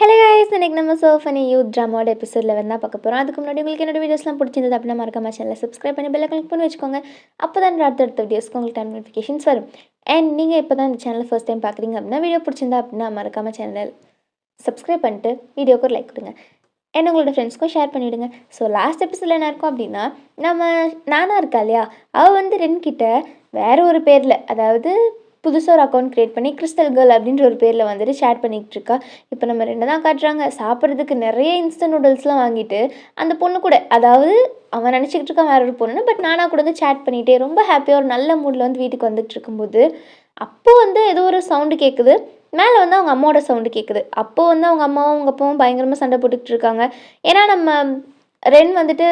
Hello guys இன்னைக்கு நம்ம so funny youth ட்ராமாவோட எபிசோடில் லெவன் பார்க்க போகிறோம் அதுக்கு முன்னாடி உங்களுக்கு என்னோட வீடியோஸ்லாம் பிடிச்சிருந்தது அப்படின்னா மறக்காம சேனலை சப்ஸ்கிரைப் பண்ணி பெல்லை கிளிக் பண்ணி வச்சுக்கோங்க. அப்போ தான் அடுத்தடுத்த வீடியோஸ்க்கு உங்களுக்கு டைம் நோட்டிஃபிகேஷன்ஸ் வரும். அண்ட் நீங்கள் இப்போ தான் இந்த சேனல் ஃபர்ஸ்ட் டைம் பார்க்குறீங்க அப்படின்னா வீடியோ பிடிச்சிருந்தா அப்படின்னா மறக்காம சேனல் சப்ஸ்கிரைப் பண்ணிட்டு வீடியோக்கு ஒரு லைக் கொடுங்க. என்ன உங்களோட ஃப்ரெண்ட்ஸ்க்கும் ஷேர் பண்ணிவிடுங்க ஸோ லாஸ்ட் எபிசோடில் என்ன இருக்கும் அப்படின்னா நம்ம நானா இருக்கா இல்லையா? அவள் வந்து ரென்கிட்ட வேற ஒரு பேரில் அதாவது புதுசாக ஒரு அக்கௌண்ட் க்ரியேட் பண்ணி கிறிஸ்டல் கேர்ள் அப்படின்ற ஒரு பேரில் வந்துட்டு ஷேர் பண்ணிக்கிட்டு இருக்கா இப்போ நம்ம ரெண்டு தான் காட்டுறாங்க. சாப்பிட்றதுக்கு நிறைய இன்ஸ்டன்ட் நூடுல்ஸ்லாம் வாங்கிட்டு அந்த பொண்ணு கூட அதாவது அவன் நினச்சிக்கிட்டு இருக்கான் வேற ஒரு பொண்ணு பட் நானாக கூட வந்து சேட் பண்ணிகிட்டே ரொம்ப ஹாப்பியாக ஒரு நல்ல மூடில் வந்து வீட்டுக்கு வந்துட்டு இருக்கும்போது அப்போது வந்து ஏதோ ஒரு சவுண்டு கேட்குது மேலே வந்து அவங்க அம்மாவோட சவுண்டு கேட்குது அப்போ வந்து அவங்க அம்மாவும் அவங்க அப்பாவும் பயங்கரமாக சண்டை போட்டுக்கிட்டு இருக்காங்க. ஏன்னா நம்ம ரென் வந்துட்டு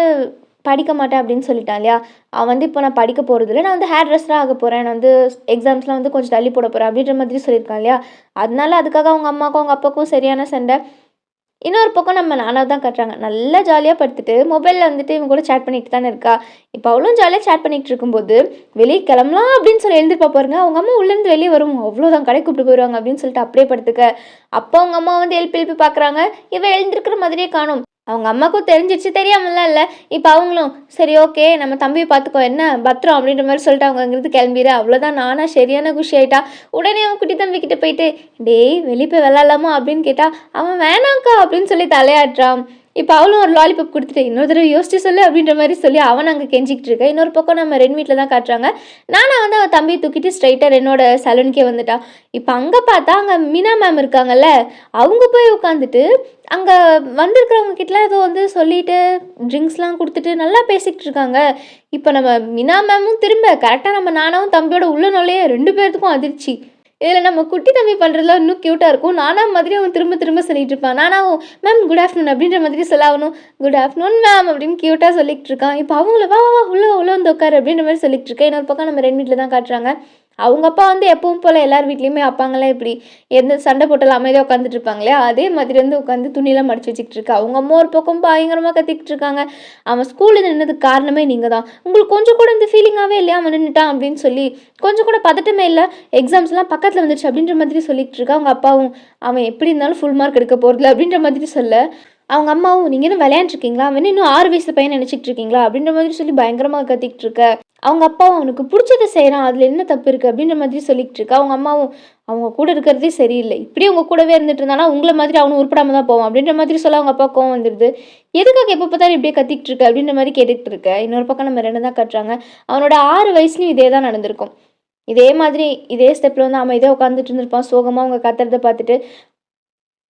படிக்க மாட்டேன் அப்படின்னு சொல்லிட்டான் இல்லையா? அவன் வந்து இப்போ நான் படிக்க போகிறதில்ல நான் வந்து ஹேர் ட்ரெஸ்ஸராக ஆக போகிறேன் நான் வந்து எக்ஸாம்ஸ்லாம் வந்து கொஞ்சம் தள்ளி போட போகிறேன் அப்படின்ற மாதிரி சொல்லியிருக்கான் இல்லையா? அதனால அதுக்காக அவங்க அம்மாவுக்கும் அவங்க அப்பாவுக்கும் சரியான சண்டை. இன்னொரு பக்கம் நம்ம நானாக தான் கட்டுறாங்க. நல்லா ஜாலியாக படுத்துட்டு மொபைலில் வந்துட்டு இவங்க கூட சேட் பண்ணிட்டு தானே இருக்கா? இப்போ அவளும் ஜாலியாக சேட் பண்ணிகிட்டு இருக்கும்போது வெளியே கிளம்பலாம் அப்படின்னு சொல்லி எழுந்திருப்பா பாருங்க அவங்க அம்மா உள்ளேருந்து வெளியே வரும். அவ்வளோதான் கடை கூப்பிட்டு போயிடுவாங்க அப்படின்னு சொல்லிட்டு அப்படியே படுத்துக்க. அப்போ அவங்க அம்மா வந்து எழுப்பி எழுப்பி பார்க்குறாங்க. இவன் எழுந்திருக்கிற மாதிரியே காணும். அவங்க அம்மாவுக்கும் தெரிஞ்சிச்சு தெரியாமலாம் இல்லை இப்போ அவங்களும் சரி ஓகே நம்ம தம்பியை பார்த்துக்கோ என்ன பத்திரம்? அப்படின்ற மாதிரி சொல்லிட்டு அவங்க அங்கிருந்து கிளம்பிடு அவ்வளோதான் நானா சரியான குஷி ஆகிட்டா உடனே அவன் குட்டி தம்பிக்கிட்ட போயிட்டு டேய் வெளியே போய் விளாட்லாமா அப்படின்னு கேட்டால் அவன் வேணாங்க்கா அப்படின்னு சொல்லி தலையாட்டுறான். இப்போ அவளும் ஒரு லாலிபப் கொடுத்துட்டு இன்னொரு தடவை யோசிச்சு சொல்லு அப்படின்ற மாதிரி சொல்லி அவன் அங்கே கெஞ்சிக்கிட்டு இருக்கா. இன்னொரு பக்கம் நம்ம ரெண்டு வீட்டில் தான் காட்டுறாங்க. நானாக வந்து அவன் தம்பியை தூக்கிட்டு ஸ்ட்ரைட்டாக என்னோட சலூனுக்கே வந்துட்டான் இப்போ அங்கே பார்த்தா அங்கே மீனா மேம் இருக்காங்கல்ல அவங்க போய் உட்காந்துட்டு அங்கே வந்திருக்கிறவங்க கிட்டலாம் ஏதோ வந்து சொல்லிட்டு ட்ரிங்க்ஸ்லாம் கொடுத்துட்டு நல்லா பேசிக்கிட்டு இருக்காங்க. இப்போ நம்ம மீனா மேமும் திரும்ப கரெக்டாக நம்ம நானாவும் தம்பியோட உள்ள நுழைய ரெண்டு பேர்த்துக்கும் அதிர்ச்சி. இதில் நம்ம குட்டி தம்பி பண்ணுறதுல இன்னும் க்யூட்டாக இருக்கும். நானா மாதிரி அவன் திரும்ப திரும்ப சொல்லிகிட்டு இருப்பான். நானாவும் மேம் குட் ஆஃப்டர்நூன் அப்படின்ற மாதிரி சொல்ல ஆகணும் குட் ஆஃப்டர்நூன் மேம் அப்படின்னு க்யூட்டாக சொல்லிகிட்டு இருக்கான். இப்போ அவங்கள வா வா உள்ள உள்ள வந்து உட்காரு அப்படின்ற மாதிரி சொல்லிகிட்டு இருக்கேன் இன்னொரு பக்கம் நம்ம ரெண்டு வீட்டில் தான் காட்டுறாங்க. அவங்க அப்பா வந்து எப்பவும் போல் எல்லார் வீட்லேயுமே அப்பாங்களாம் இப்படி எந்த சண்டை போட்டாலும் அமைதியாக உட்காந்துட்டு இருப்பாங்களே அதே மாதிரி வந்து உட்காந்து துணியெல்லாம் மடிச்சு வச்சுக்கிட்டு இருக்கு. அவங்க அம்மா ஒரு பக்கம் பயங்கரமாக கத்திக்கிட்டு இருக்காங்க. அவன் ஸ்கூலில் நின்னதுக்கு காரணமே நீங்கள் தான் உங்களுக்கு கொஞ்சம் கூட இந்த ஃபீலிங்காகவே இல்லையா அவன் நின்றுட்டான் அப்படின்னு சொல்லி கொஞ்சம் கூட பதட்டமே இல்லை எக்ஸாம்ஸ்லாம் பக்கத்தில் வந்துருச்சு அப்படின்ற மாதிரி சொல்லிட்டு இருக்கா. அவங்க அப்பாவும் அவன் எப்படி இருந்தாலும் ஃபுல் மார்க் எடுக்க போகிறதில்ல அப்படின்ற மாதிரி சொல்ல. அவங்க அம்மாவும் நீங்கள் இன்னும் விளையாண்டுருக்கீங்களா அவன் இன்னும் ஆறு வயசு பையன் நினச்சிட்டு இருக்கீங்களா? அப்படின்ற மாதிரி சொல்லி பயங்கரமாக கத்திக்கிட்டு இருக்க. அவங்க அப்பாவும் அவனுக்கு பிடிச்சதை செய்கிறான் அதில் என்ன தப்பு இருக்குது அப்படின்ற மாதிரி சொல்லிக்கிட்டு இருக்கா. அவங்க அம்மாவும் அவங்க கூட இருக்கிறதே சரியில்லை. இப்படியே அவங்க கூடவே இருந்துட்டு இருந்தானா உங்களை மாதிரி அவனும் உருப்படாம தான் போவான் அப்படின்ற மாதிரி சொல்ல அவங்க அப்பா கோவம் வந்துடுது எதுக்காக எப்போ பார்த்தாலும் இப்படியே கத்திக்கிட்டு இருக்க அப்படின்ற மாதிரி கேட்டுக்கிட்டு இருக்க. இன்னொரு பக்கம் நம்ம ரெண்டு தான் கட்டுறாங்க. அவனோட ஆறு வயசுலையும் இதே தான் நடந்திருக்கும். இதே மாதிரி இதே ஸ்டெப்பில் வந்து அவன் இதே உட்காந்துட்டு இருந்திருப்பான். சோகமாக அவங்க கத்துறதை பார்த்துட்டு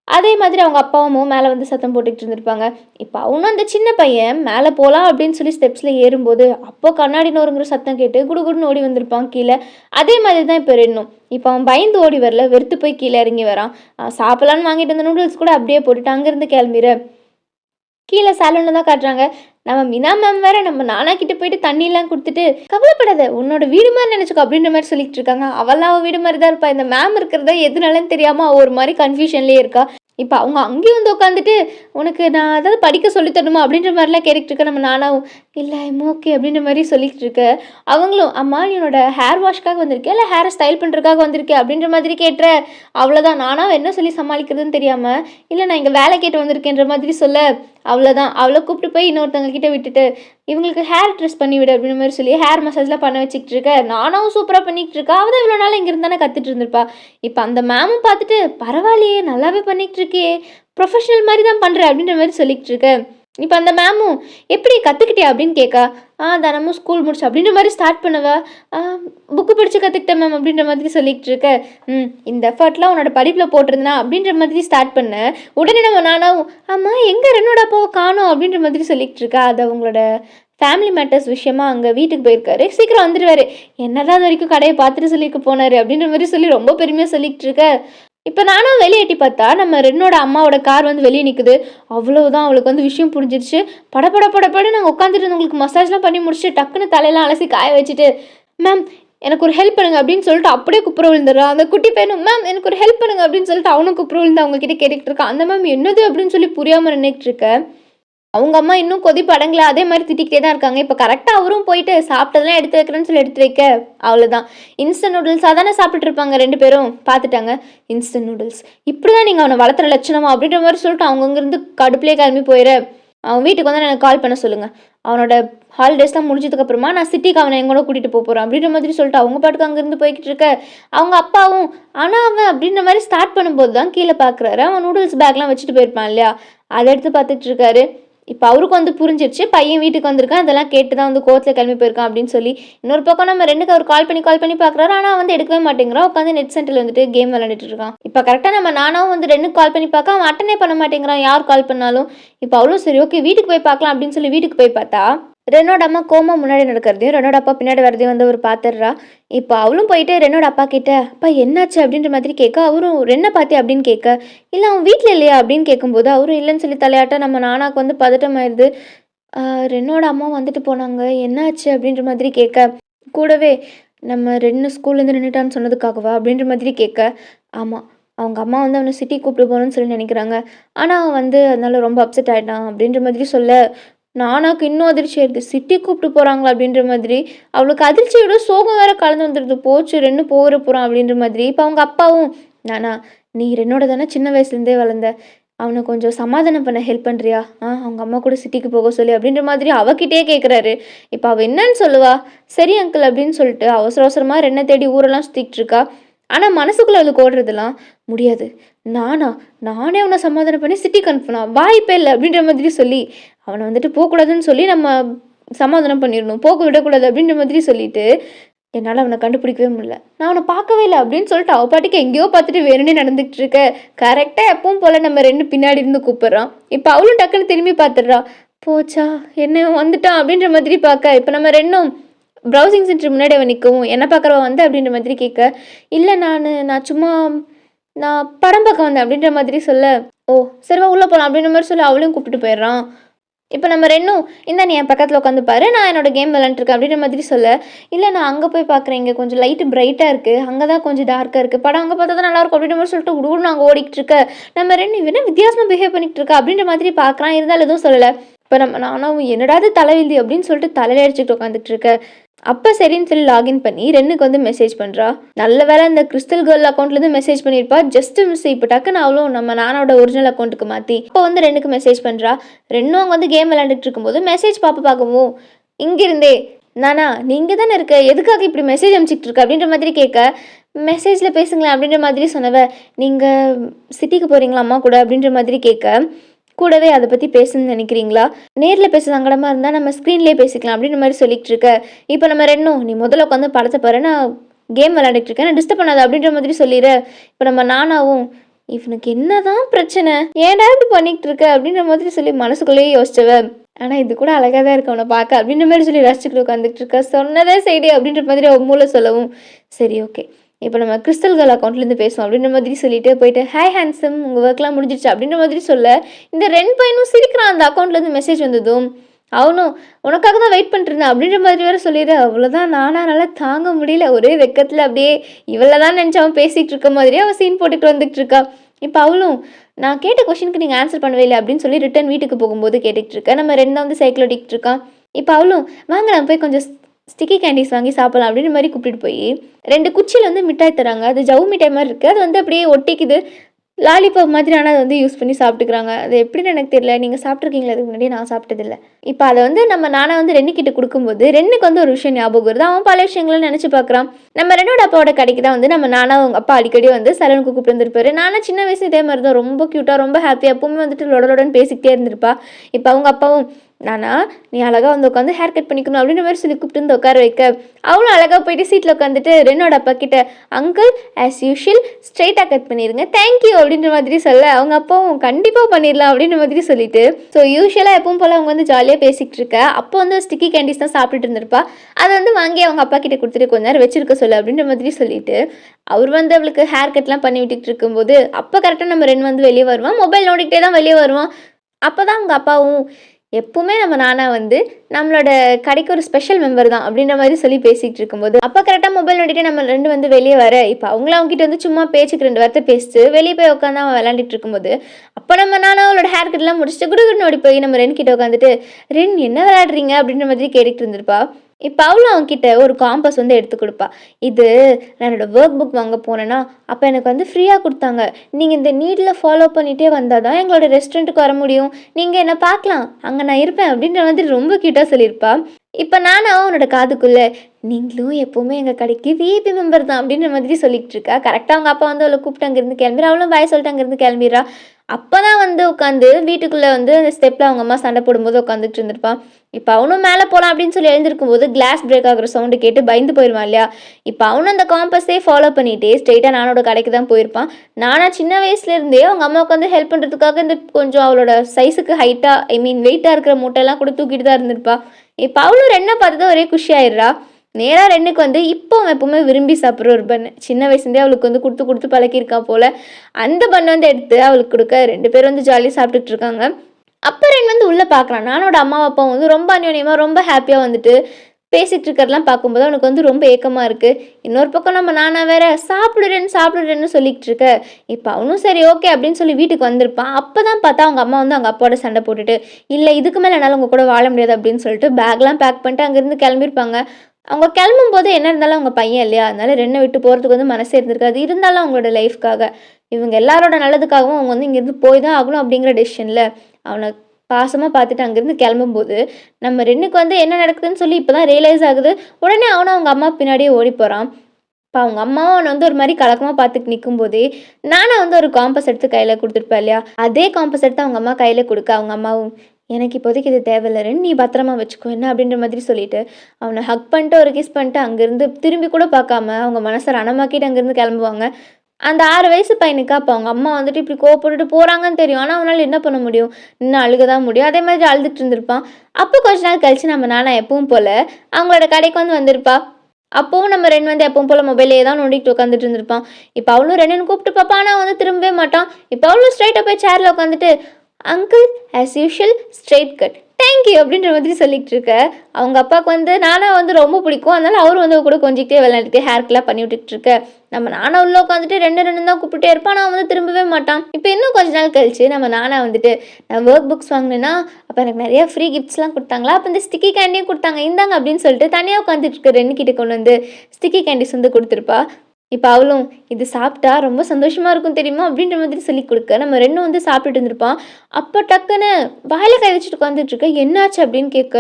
அதே மாதிரி அவங்க அப்பாவும் மேலே வந்து சத்தம் போட்டுக்கிட்டு இருந்திருப்பாங்க. இப்போ அவனும் அந்த சின்ன பையன் மேலே போகலாம் அப்படின்னு சொல்லி ஸ்டெப்ஸில் ஏறும்போது அப்போ கண்ணாடி நோருங்கிற சத்தம் கேட்டு குடுகுடுன்னு ஓடி வந்திருப்பான் கீழே. அதே மாதிரி தான் இப்போ ரெண்டும். இப்போ அவன் பயந்து ஓடி வரல வெறுத்து போய் கீழே இறங்கி வரான். சாப்பிடலான்னு வாங்கிட்டு வந்த நூடுல்ஸ் கூட அப்படியே போட்டுட்டு அங்கேருந்து கிளம்பிற கீழே சலூனில் தான் காட்டுறாங்க. நம்ம மினா மேம் வேற நம்ம நானா கிட்ட போயிட்டு தண்ணியெல்லாம் கொடுத்துட்டு கவலைப்படாத உன்னோட வீடு மாதிரி நினச்சிக்கோ அப்படின்ற மாதிரி சொல்லிட்டு இருக்காங்க. அவெல்லாம் அவள் வீடு மாதிரி தான் இருப்பா. இந்த மேம் இருக்கிறதா எதுனாலும் தெரியாமல் ஒரு மாதிரி கன்ஃபியூஷன்லேயே இருக்கா. இப்போ அவங்க அங்கேயும் வந்து உட்காந்துட்டு உனக்கு நான் அதாவது படிக்க சொல்லித்தரணுமா அப்படின்ற மாதிரிலாம் கேட்டுட்டு இருக்க நம்ம நானாவும் இல்லை ஐம் ஓகே அப்படின்ற மாதிரி சொல்லிக்கிட்டு இருக்க. அவங்களும் அம்மா நீ என்னோட ஹேர் வாஷ்க்காக வந்திருக்கே இல்லை ஹேரை ஸ்டைல் பண்ணுறதுக்காக வந்திருக்கேன் அப்படின்ற மாதிரி கேட்டுற. அவ்வளோதான் நானாக என்ன சொல்லி சமாளிக்கிறதுன்னு தெரியாமல் இல்லை நான் இங்கே வேலை கேட்டு வந்திருக்கேன்ற மாதிரி சொல்ல. அவ்வளோதான் அவளை கூப்பிட்டு போய் இன்னொருத்தவங்க கிட்டே விட்டுட்டு இவங்களுக்கு ஹேர் ட்ரெஸ் பண்ணி விடு அப்படின்ற மாதிரி சொல்லி ஹேர் மசாஜ்லாம் பண்ண வச்சுக்கிட்டு இருக்க. நானும் சூப்பராக பண்ணிக்கிட்டு இருக்கா? அவள் தான் இவ்வளோ நாள் இங்கே இருந்தானே கற்றுட்டு இருந்திருப்பா. இப்போ அந்த மேமும் பார்த்துட்டு பரவாயில்லையே நல்லாவே பண்ணிக்கிட்டு இருக்கே ப்ரொஃபஷனல் மாதிரி தான் பண்ணுற அப்படின்ற மாதிரி சொல்லிக்கிட்டு இருக்கேன் இப்போ அந்த மேமும் எப்படி கற்றுக்கிட்டியா அப்படின்னு கேட்கா ஆ தினமும் ஸ்கூல் முடிச்சு அப்படின்ற மாதிரி ஸ்டார்ட் பண்ணுவா. புக்கு படித்து கற்றுக்கிட்டேன் மேம் அப்படின்ற மாதிரி சொல்லிக்கிட்டு இருக்க. ம் இந்த எஃபர்ட்லாம் உன்னோட படிப்பில் போட்டிருந்தா அப்படின்ற மாதிரி ஸ்டார்ட் பண்ண. உடனே நம்ம நானாவும் ஆமாம் எங்கே என்னோட அப்பாவை காணும் அப்படின்ற மாதிரி சொல்லிக்கிட்டு இருக்கா. அது அவங்களோட ஃபேமிலி மேட்டர்ஸ் விஷயமா அங்கே வீட்டுக்கு போயிருக்காரு. சீக்கிரம் வந்துடுவார் என்னதான் அது வரைக்கும் கடையை பார்த்துட்டு சொல்லிக்க போனார் அப்படின்ற மாதிரி சொல்லி ரொம்ப பெருமையாக சொல்லிக்கிட்டு இருக்க. இப்போ நானும் வெளியேட்டி பார்த்தா நம்ம ரென்னோட அம்மாவோட கார் வந்து வெளியே நிற்குது அவ்வளோதான் அவளுக்கு வந்து விஷயம் புரிஞ்சிருச்சு. பட பட பட நாங்கள் உட்காந்துட்டு உங்களுக்கு மசாஜ்லாம் பண்ணி முடிச்சுட்டு டக்குன்னு தலையெல்லாம் அலசி காய வச்சுட்டு மேம் எனக்கு ஒரு ஹெல்ப் பண்ணுங்க அப்படின்னு சொல்லிட்டு அப்படியே குப்புற விழுந்துடுறான் அந்த குட்டி பையனும் மேம் எனக்கு ஒரு ஹெல்ப் பண்ணுங்க அப்படின்னு சொல்லிட்டு அவனும் குப்புற விழுந்து அவங்க கிட்டே கேட்டுக்கிட்டு இருக்கான் அந்த மேம் என்னது அப்படின்னு சொல்லி புரியாமல் நினைக்கிட்டு இருக்க. அவங்க அம்மா இன்னும் கொதிப்பு அடங்கல அதே மாதிரி திட்டிக்கிட்டே தான் இருக்காங்க. இப்போ கரெக்டாக அவரும் போயிட்டு சாப்பிட்டதெல்லாம் எடுத்து வைக்கிறேன்னு சொல்லி எடுத்து வைக்க. அவ்வளோதான் இன்ஸ்டன்ட் நூடுல்ஸாக தானே சாப்பிட்டுட்டு இருப்பாங்க ரெண்டு பேரும். பார்த்துட்டாங்க. இன்ஸ்டன்ட் நூடுல்ஸ் இப்படி தான் நீங்கள் அவனை வளர்த்துற லட்சணமா? அப்படின்ற மாதிரி சொல்லிட்டு அவங்க அங்கேருந்து கடுப்புலேயே கிளம்பி போயிட அவன் வீட்டுக்கு வந்து எனக்கு கால் பண்ண சொல்லுங்கள் அவனோட ஹாலிடேஸ்லாம் முடிஞ்சதுக்கப்புறமா நான் சிட்டிக்கு அவனை எங்கூட கூட்டிகிட்டு போக போகிறேன் அப்படின்ற மாதிரி சொல்லிட்டு அவங்க பாட்டுக்கு அங்கேருந்து போய்கிட்டு இருக்க. அவங்க அப்பாவும் ஆனால் அவன் அப்படின்ற மாதிரி ஸ்டார்ட் பண்ணும்போது தான் கீழே பார்க்குறாரு அவன் நூடுல்ஸ் பேக்லாம் வச்சுட்டு போயிருப்பான் இல்லையா? அதை எடுத்து பார்த்துட்டு இருக்காரு. இப்போ அவருக்கு வந்து புரிஞ்சிருச்சு பையன் வீட்டுக்கு வந்திருக்கான் அதெல்லாம் கேட்டு தான் வந்து கோவத்தில் கிளம்பி போயிருக்கான் அப்படின்னு சொல்லி இன்னொரு பக்கம் நம்ம ரெண்டுக்கு அவர் கால் பண்ணி கால் பண்ணி பார்க்குறாரு. ஆனால் வந்து எடுக்கவே மாட்டேங்கிறான். உட்காந்து நெட் சென்டரில் வந்துட்டு கேம் விளையாண்டுட்டு இருக்கான். இப்போ கரெக்டாக நம்ம நானும் வந்து ரெண்டுக்கு கால் பண்ணி பார்க்க அவன் அட்டனே பண்ண மாட்டேங்கிறான். யார் கால் பண்ணாலும். இப்போ அவளும் சரி ஓகே வீட்டுக்கு போய் பார்க்கலாம் அப்படின்னு சொல்லி வீட்டுக்கு போய் பார்த்தா ரெனோட அம்மா கோமா முன்னாடி நடக்கிறதையும் ரெனோட அப்பா பின்னாடி வரதையும் வந்து அவர் பார்த்துடுறா இப்போ அவளும் போயிட்டு ரெனோட அப்பா கிட்ட அப்பா என்னாச்சு? அப்படின்ற மாதிரி கேட்க அவரும் ரென்னை பார்த்தே அப்படின்னு கேட்க இல்லை அவன் வீட்டில் இல்லையா? அப்படின்னு கேட்கும்போது அவரும் இல்லைன்னு சொல்லி தலையாட்ட நம்ம நானாக்கு வந்து பதட்டம் ஆயிடுது ரென்னோட அம்மா வந்துட்டு போனாங்க. என்னாச்சு? அப்படின்ற மாதிரி கேட்க கூடவே நம்ம ரெண்டு ஸ்கூல்லேருந்து நின்றுட்டான்னு சொன்னதுக்காகவா? அப்படின்ற மாதிரி கேட்க ஆமாம் அவங்க அம்மா வந்து அவனை சிட்டி கூப்பிட்டு போகணும்னு சொல்லி நினைக்கிறாங்க. ஆனால் அவன் வந்து அதனால ரொம்ப அப்செட் ஆகிட்டான் அப்படின்ற மாதிரி சொல்ல நானாக்கு இன்னும் அதிர்ச்சி ஆயிடுது சிட்டி கூப்பிட்டு போகிறாங்களா அப்படின்ற மாதிரி. அவளுக்கு அதிர்ச்சியோட சோகம் வேற கலந்து வந்துடுது போச்சு ரெண்டு போகிற போகிறான் அப்படின்ற மாதிரி. இப்போ அவங்க அப்பாவும் நானா நீ ரென்னோட தானே சின்ன வயசுலேருந்தே வளர்ந்த. அவனை கொஞ்சம் சமாதானம் பண்ண ஹெல்ப் பண்ணுறியா ஆ அவங்க அம்மா கூட சிட்டிக்கு போக சொல்லி அப்படின்ற மாதிரி அவகிட்டே கேட்குறாரு இப்போ அவள் என்னன்னு சொல்லுவா? சரி அங்கிள் அப்படின்னு சொல்லிட்டு அவசர அவசரமாக ரென்னை தேடி ஊரெல்லாம் சுற்றிக்கிட்டு இருக்கா. ஆனால் மனசுக்குள்ளே அவளுக்கு ஓடுறதுலாம் முடியாது. நானா நானே அவனை சமாதானம் பண்ணி சிட்டி கன்ஃபனா வாய்ப்பே இல்லை அப்படின்ற மாதிரி சொல்லி அவனை வந்துட்டு போகக்கூடாதுன்னு சொல்லி நம்ம சமாதானம் பண்ணிடணும். போக விடக்கூடாது அப்படின்ற மாதிரி சொல்லிட்டு என்னால் அவனை கண்டுபிடிக்கவே முடியல. நான் அவனை பார்க்கவே இல்லை அப்படின்னு சொல்லிட்டு அவ பாட்டுக்கு எங்கேயோ பார்த்துட்டு வேணும்னே நடந்துகிட்டு இருக்க. கரெக்டாக எப்பவும் போல் நம்ம ரெண்டு பின்னாடி இருந்து கூப்பிட்றான். இப்போ அவளும் டக்குன்னு திரும்பி பார்த்துடுறான் போச்சா என்ன வந்துட்டான் அப்படின்ற மாதிரி பார்க்க. இப்போ நம்ம ரெண்டும் ப்ரௌசிங் சென்டர் முன்னாடி அவன் நிற்கவும் என்ன பார்க்குறவ வந்து? அப்படின்ற மாதிரி கேட்க இல்லை நான் நான் சும்மா நான் படம் பார்க்க வந்தேன் அப்படின்ற மாதிரி சொல்ல ஓ சரிவா உள்ளே போகலாம் அப்படின்ற மாதிரி சொல்லி அவளையும் கூப்பிட்டு போயிடுறான். இப்போ நம்ம ரெண்டும் இந்த நீ என் பக்கத்தில் உட்காந்து பாரு நான் என்னோடய கேம் விளாண்டுருக்கேன் அப்படின்ற மாதிரி சொல்ல இல்லை நான் அங்கே போய் பார்க்குறேன் இங்கே கொஞ்சம் லைட்டு பிரைட்டாக இருக்குது அங்கே தான் கொஞ்சம் டார்க்காக இருக்குது படம் அங்கே பார்த்தா தான் நல்லாயிருக்கும் அப்படின்ற மாதிரி சொல்லிட்டு உடுகுடு நாங்கள் ஓடிக்கிட்டு இருக்க. நம்ம ரெண்டு இவன வித்தியாசமாக பிஹேவ் பண்ணிட்டு இருக்கா அப்படின்ற மாதிரி பார்க்குறான் இருந்தாலும் எதுவும் சொல்லலை. இப்போ நம்ம நானும் என்னடாது தலைவிந்தி அப்படின்னு சொல்லிட்டு தலையில அடிச்சுட்டு உட்காந்துட்டு இருக்க. அப்போ சரின்னு சொல்லி லாகின் பண்ணி ரென்னுக்கு வந்து மெசேஜ் பண்ணுறா நல்ல வேலை இந்த கிறிஸ்டல் கேர்ள் அக்கௌண்ட்லேருந்து மெசேஜ் பண்ணியிருப்பா ஜஸ்ட் மிஸ் இப்போ டக்குன்னு அவளும் நம்ம நானோட ஒரிஜினல் அக்கௌண்ட்டுக்கு மாற்றி இப்போ வந்து ரெண்டுக்கு மெசேஜ் பண்ணுறா ரெண்டும் அவங்க வந்து கேம் விளையாண்டுட்டு இருக்கும்போது மெசேஜ் பார்ப்ப பார்க்கவும் இங்கிருந்தே நானா நீங்கள் தானே இருக்க? எதுக்காக இப்படி மெசேஜ் அனுப்பிச்சிட்டு இருக்க? அப்படின்ற மாதிரி கேட்க மெசேஜில் பேசுங்களேன் அப்படின்ற மாதிரி சொன்னவ நீங்கள் சிட்டிக்கு போகிறீங்களா அம்மா கூட? அப்படின்ற மாதிரி கேட்க கூடவே அதை பற்றி பேசணும்னு நினைக்கிறீங்களா? நேரில் பேச சங்கடமாக இருந்தால் நம்ம ஸ்க்ரீன்லேயே பேசிக்கலாம் அப்படின்ற மாதிரி சொல்லிட்டு இருக்க. இப்போ நம்ம ரெண்டும் நீ முதல்ல உட்காந்து படத்தை பாரு. நான் கேம் விளையாடிட்டு இருக்கேன். நான் டிஸ்டர்ப் பண்ணாத அப்படின்ற மாதிரி சொல்லிடு இப்போ நம்ம நானாவும் இவனுக்கு என்னதான் பிரச்சனை? ஏன்டா இப்படி பண்ணிக்கிட்டு இருக்க? அப்படின்ற மாதிரி சொல்லி மனசுக்குள்ளேயே யோசிச்சவ. ஆனால் இது கூட அழகாக தான் இருக்கு அவனை பார்க்க. அப்படின்ற மாதிரி சொல்லி ரசிச்சுக்கிட்டு உட்காந்துட்டு இருக்க. சொன்னதே சைடு அப்படின்ற மாதிரி அவன் மூளை சொல்லவும். சரி ஓகே இப்போ நம்ம கிறிஸ்டல் கேர்ள் அக்கௌண்ட்லேருந்து பேசுவோம் அப்படின்ற மாதிரி சொல்லிட்டு போயிட்டு ஹாய் ஹேண்ட்ஸம் உங்கள் ஒர்க்லாம் முடிஞ்சிருச்சு. அப்படின்ற மாதிரி சொல்ல இந்த ரெண்டு பையனும் சிரிக்கிறான் அந்த அக்கௌண்ட்லேருந்து மெசேஜ் வந்ததும். அவனும் உனக்காக தான் வெயிட் பண்ணிருந்தேன் அப்படின்ற மாதிரி வேற சொல்லிடு அவ்வளோதான் நானானால தாங்க முடியல. ஒரே வெக்கத்தில் அப்படியே இவ்வளோ தான் நினச்சி அவன் பேசிகிட்டு இருக்க மாதிரியே அவன் சீன் போட்டுட்டு வந்துட்டு இருக்கா. இப்போ அவளும் நான் கேட்ட கொஷினுக்கு நீங்கள் ஆன்சர் பண்ணவே இல்லை. அப்படின்னு சொல்லி ரிட்டன் வீட்டுக்கு போகும்போது கேட்டுக்கிட்டு இருக்கேன் நம்ம ரெண்டாவது வந்து சைக்கிள் ஓட்டிக்கிட்டு இருக்கான் இப்போ அவளும் வாங்க நான் போய் கொஞ்சம் ஸ்டிக்கி கேண்டீஸ் வாங்கி சாப்பிடலாம் அப்படின்ற மாதிரி கூப்பிட்டுட்டு போய் ரெண்டு குச்சியில் வந்து மிட்டாய் தராங்க. அது ஜவு மிட்டாய் மாதிரி இருக்குது அது வந்து அப்படியே ஒட்டிக்குது. லாலிபாப் மாதிரி ஆனால் அதை வந்து யூஸ் பண்ணி சாப்பிட்டுக்கிறாங்க. அது எப்படின்னு எனக்கு தெரியல. நீங்கள் சாப்பிட்ருக்கீங்களா அதுக்கு முன்னாடி நான் சாப்பிட்டதில்ல. இப்போ அதை வந்து நம்ம நானா வந்து ரெண்டு கிட்ட கொடுக்கும்போது ரெண்டுக்கு வந்து ஒரு விஷயம் ஞாபகம் வருது. அவன் பல விஷயங்களை நினச்சி பார்க்குறான். நம்ம ரெண்டோட அப்பாவோட கடைக்கு தான் வந்து நம்ம நானா அவங்க அப்பா அடிக்கடி வந்து சலனுக்கு கூப்பிட்டு வந்திருப்பாரு. நானா சின்ன வயசு இதே மாதிரி தான் ரொம்ப க்யூட்டாக ரொம்ப ஹாப்பியாக எப்பவுமே வந்துட்டு லொடலோடன்னு பேசிக்கிட்டே இருந்திருப்பா. இப்போ அவங்க அப்பாவும் நானா நீ அழகாக வந்து உட்காந்து ஹேர் கட் பண்ணிக்கணும் அப்படின்ற மாதிரி சொல்லி கூப்பிட்டு வந்து உட்கார வைக்க. அவளும் அழகாக போயிட்டு சீட்டில் உட்காந்துட்டு ரென்னோட அப்பா கிட்ட அங்கிள் ஆஸ் யூஷுவல் ஸ்ட்ரைட்டாக கட் பண்ணிடுங்க தேங்க்யூ அப்படின்ற மாதிரி சொல்ல அவங்க அப்பாவும் கண்டிப்பாக பண்ணிடலாம் அப்படின்ற மாதிரி சொல்லிட்டு ஸோ யூஷுவலாக எப்பவும் போல் அவங்க வந்து ஜாலியாக பேசிகிட்டு இருக்க. அப்போ வந்து ஸ்டிக்கி கேண்டிஸ் தான் சாப்பிட்டுட்டு இருந்திருப்பா. அதை வந்து வாங்கி அவங்க அப்பா கிட்ட கொடுத்துட்டு கொஞ்ச நேரம் வச்சிருக்க சொல்லு அப்படின்ற மாதிரி சொல்லிட்டு அவர் வந்து அவளுக்கு ஹேர் கட்லாம் பண்ணி விட்டுட்டு இருக்கும்போது அப்போ கரெக்டாக நம்ம ரெண்டு வந்து வெளியே வருவோம் மொபைல் நோண்டிக்கிட்டே தான் வெளியே வருவோம் அப்போ தான் அவங்க அப்பாவும் எப்பவுமே நம்ம நானா வந்து நம்மளோட கடைக்கு ஒரு ஸ்பெஷல் மெம்பர் தான் அப்படின்ற மாதிரி சொல்லி பேசிகிட்டு இருக்கும்போது அப்போ கரெக்டாக மொபைல் நோண்டிட்டு நம்ம ரெண்டு வந்து வெளியே வர இப்போ அவங்களும் அவங்ககிட்ட வந்து சும்மா பேச்சுக்கு ரெண்டு வார்த்தை பேசிட்டு வெளியே போய் உட்காந்து அவன் விளாண்டுட்டு இருக்கும்போது அப்போ நம்ம நானா அவளோட ஹேர் கட்லாம் முடிச்சுட்டு குடுகுடுன்னு ஓடி போய் நம்ம ரென் கிட்ட உட்காந்துட்டு ரென் என்ன விளையாடுறீங்க? அப்படின்ற மாதிரி கேட்டுட்டு இருந்திருப்பா. இப்போ அவளும் அவன்கிட்ட ஒரு காம்பஸ் வந்து எடுத்து கொடுப்பா. இது நான் என்னோட ஒர்க் புக் வாங்க போனேன்னா அப்போ எனக்கு வந்து ஃப்ரீயாக கொடுத்தாங்க. நீங்கள் இந்த நீடில் ஃபாலோ பண்ணிகிட்டே வந்தால் தான் எங்களோட ரெஸ்டாரண்ட்டுக்கு வர முடியும். நீங்கள் என்னை பார்க்கலாம்? அங்கே நான் இருப்பேன் அப்படின்ற மாதிரி ரொம்ப க்யூட்டாக சொல்லியிருப்பா. இப்போ நானும் அவனோட காதுக்குள்ளே நீங்களும் எப்போவுமே எங்கள் கடைக்கு விஐபி மெம்பர் தான் அப்படின்ற மாதிரி சொல்லிட்டு இருக்கா. கரெக்டாக அவங்க அப்பா வந்து அவளை கூப்பிட்டு அங்கேருந்து கிளம்பிடுறா அவளும் பாய் சொல்லிட்டு அங்கேருந்து கிளம்பிடுறா. அப்போ தான் வந்து உட்காந்து வீட்டுக்குள்ளே வந்து அந்த ஸ்டெப்பில் அவங்க அம்மா சண்டை போடும்போது உட்காந்துட்டு இருந்திருப்பான் இப்போ அவனும் மேலே போகலாம் அப்படின்னு சொல்லி எழுந்திருக்கும் போது கிளாஸ் பிரேக் ஆகிற சவுண்டு கேட்டு பயந்து போயிடுவான் இல்லையா? இப்போ அவனும் அந்த காம்பஸே ஃபாலோ பண்ணிகிட்டே ஸ்ட்ரெயிட்டாக நானோட கடைக்கு தான் போயிருப்பான். நானா சின்ன வயசுலேருந்தே அவங்க அம்மா உட்காந்து ஹெல்ப் பண்ணுறதுக்காக இந்த கொஞ்சம் அவளோட சைஸுக்கு ஹைட்டாக ஐ மீன் வெயிட்டாக இருக்கிற மூட்டையெல்லாம் கூட தூக்கிட்டு தான் இருந்திருப்பா. இப்போ அவளும் ரெண்டை பார்த்து ஒரே குஷி ஆயிடுறா. நேராக ரெண்டுக்கு வந்து இப்போ அவன் எப்பவுமே விரும்பி சாப்பிட்ற ஒரு பண்ணு சின்ன வயசுலேருந்தே அவளுக்கு வந்து கொடுத்து கொடுத்து பழக்கியிருக்கா போல். அந்த பன் வந்து எடுத்து அவளுக்கு கொடுக்க ரெண்டு பேரும் வந்து ஜாலியாக சாப்பிட்டுட்டு இருக்காங்க. அப்போ ரெண்டு வந்து உள்ளே பார்க்குறான் நானோட அம்மா அப்பா வந்து ரொம்ப அந்யோன்யமாக ரொம்ப ஹாப்பியாக வந்துட்டு பேசிகிட்டு இருக்கிறதெல்லாம் பார்க்கும்போது அவனுக்கு வந்து ரொம்ப ஏக்கமாக இருக்குது இன்னொரு பக்கம் நம்ம நானா வேற சாப்பிடுறேன்னு சாப்பிடுறேன்னு சொல்லிக்கிட்டு இருக்க. இப்போ அவனும் சரி ஓகே அப்படின்னு சொல்லி வீட்டுக்கு வந்திருப்பான். அப்போ தான் பார்த்தா அவங்க அம்மா வந்து அவங்க அப்பாவோட சண்டை போட்டுட்டு இல்லை இதுக்கு மேலே என்னால் உங்கள் கூட வாழ முடியாது அப்படின்னு சொல்லிட்டு பேக்லாம் பேக் பண்ணிட்டு அங்கேருந்து கிளம்பியிருப்பாங்க. அவங்க கிளம்பும் போது என்ன இருந்தாலும் அவங்க பையன் இல்லையா? அதனால ரெண்டை விட்டு போகிறதுக்கு வந்து மனசே இருந்திருக்காது. இருந்தாலும் அவங்களோட லைஃப்க்காக இவங்க எல்லாரோட நல்லதுக்காகவும் அவங்க வந்து இங்கேருந்து போய் தான் ஆகணும் அப்படிங்கிற டெசிஷனில் அவனை பாசமாக பார்த்துட்டு அங்கேருந்து கிளம்பும்போது நம்ம ரெண்டுக்கு வந்து என்ன நடக்குதுன்னு சொல்லி இப்போ தான் ரியலைஸ் ஆகுது. உடனே அவனும் அவங்க அம்மா பின்னாடியே ஓடி போகிறான் இப்போ அவங்க அம்மாவும் அவனை வந்து ஒரு மாதிரி கலக்கமாக பார்த்துட்டு நிற்கும் போதே நானும் வந்து ஒரு காம்பஸ் எடுத்து கையில் கொடுத்துருப்பேன் இல்லையா? அதே காம்பஸ் எடுத்து அவங்க அம்மா கையில் கொடுக்க அவங்க அம்மாவும் எனக்கு இப்போதைக்கு இது தேவையில்லைன்னு நீ பத்திரமா வச்சுக்கோ என்ன அப்படின்ற மாதிரி சொல்லிட்டு அவனை ஹக் பண்ணிட்டு ஒரு கிஸ் பண்ணிட்டு அங்கேருந்து திரும்பி கூட பார்க்காம அவங்க மனசை ரணமாக்கிட்டு அங்கேருந்து கிளம்புவாங்க. அந்த ஆறு வயசு பையனுக்கு அப்போ அவங்க அம்மா வந்துட்டு இப்படி கோவப்பட்டுட்டு போகிறாங்கன்னு தெரியும். ஆனால் அவனால் என்ன பண்ண முடியும்? இன்னும் அழுக தான் முடியும். அதே மாதிரி அழுதுட்டு இருந்திருப்பான். அப்போ கொஞ்ச நாள் கழிச்சு நம்ம நானா எப்பவும் போல் அவங்களோட கடைக்கு வந்து வந்திருப்பா. அப்போவும் நம்ம ரெண்டு வந்து எப்பவும் போல் மொபைலே தான் நோண்டிட்டு உட்காந்துட்டு இருந்திருப்பான். இப்போ அவளும் ரெண்டுன்னு கூப்பிட்டு பார்ப்பான் ஆனால் வந்து திரும்பவே மாட்டான். இப்போ அவளும் ஸ்ட்ரைட்டாக போய் சேரில் உட்காந்துட்டு uncle as usual straight cut thank you அப்படின்ற மாதிரி சொல்லிட்டு இருக்க. அவங்க அப்பாவுக்கு வந்து நானா வந்து ரொம்ப பிடிக்கும். அதனால அவரும் வந்து கூட கொஞ்சிக்கிட்டே விளையாண்டுட்டு ஹேர்க்கெல்லாம் பண்ணி விட்டுட்டு இருக்க. நம்ம நானா உள்ள உட்காந்துட்டு ரெண்டு ரெண்டு தான் கூப்பிட்டே இருப்பான். நான் வந்து திரும்பவே மாட்டான். இப்போ இன்னும் கொஞ்ச நாள் கழிச்சு நம்ம நானா வந்துட்டு நான் ஒர்க் புக்ஸ் வாங்கினேன்னா அப்போ எனக்கு நிறைய ஃப்ரீ கிஃப்ட்ஸ்லாம் கொடுத்தாங்களா? அப்போ இந்த ஸ்டிக்கி கேண்டியும் கொடுத்தாங்க. இந்தாங்க அப்படின்னு சொல்லிட்டு தனியாக உட்காந்துட்டு இருக்க ரெண்டு கிட்ட கொண்டு வந்து ஸ்டிக்கி கேண்டிஸ் வந்து கொடுத்துருப்பா. இப்போ அவளும் இது சாப்பிட்டா ரொம்ப சந்தோஷமாக இருக்கும் தெரியுமா? அப்படின்ற மாதிரி சொல்லி கொடுக்க. நம்ம ரெண்டும் வந்து சாப்பிட்டுட்டு இருந்திருப்பான் அப்போ டக்குன்னு வாயில கை வச்சுட்டு உட்காந்துட்ருக்க என்னாச்சு? அப்படின்னு கேட்க